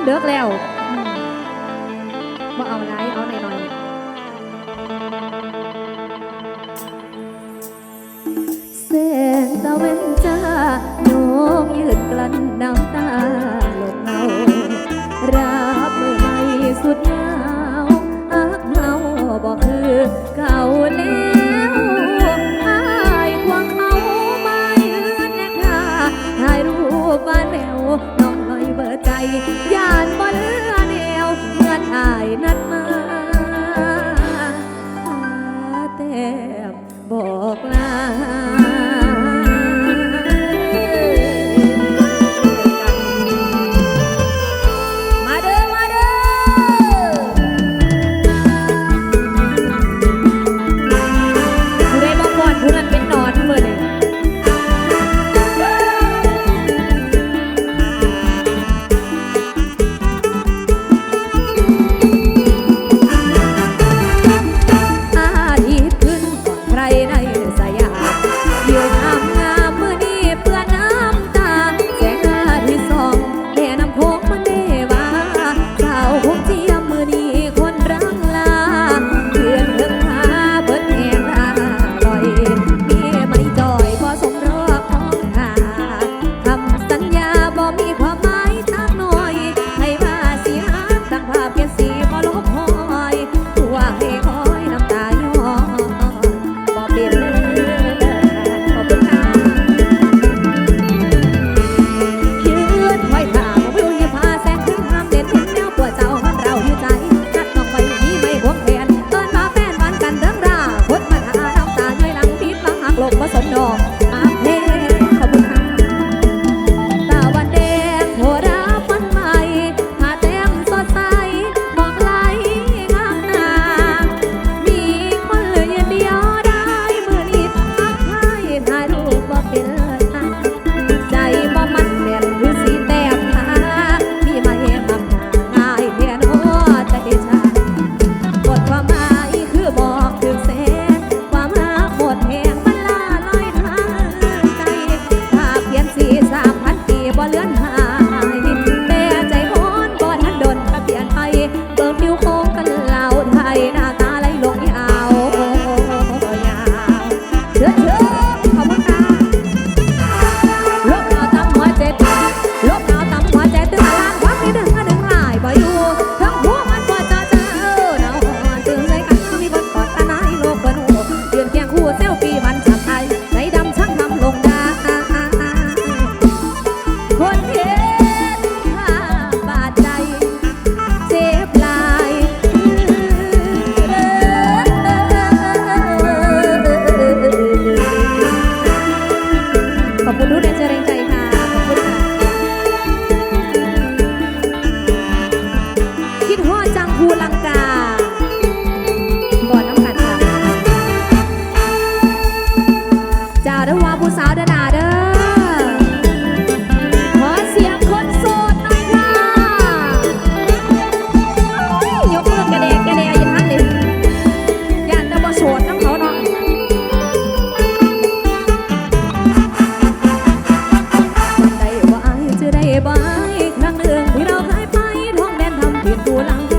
ันเลิกแล้วมาเอาไรเอาหน่อยหน่อยเส้นตะเวนจ้าโยงยืดกลั้นน้ำตาหลงเงารับมือไม่สุดหนาวอักเฮาบอกคือเก่าแล้วอายควงเขามายืนแนนะาถ่ายรูปบ้าแมวน้องลอยเบอร์ใจ Let's go. udah cerita ถึงที่เราเคยไปท้องแดนทำเปลี่ยนตัวหลัง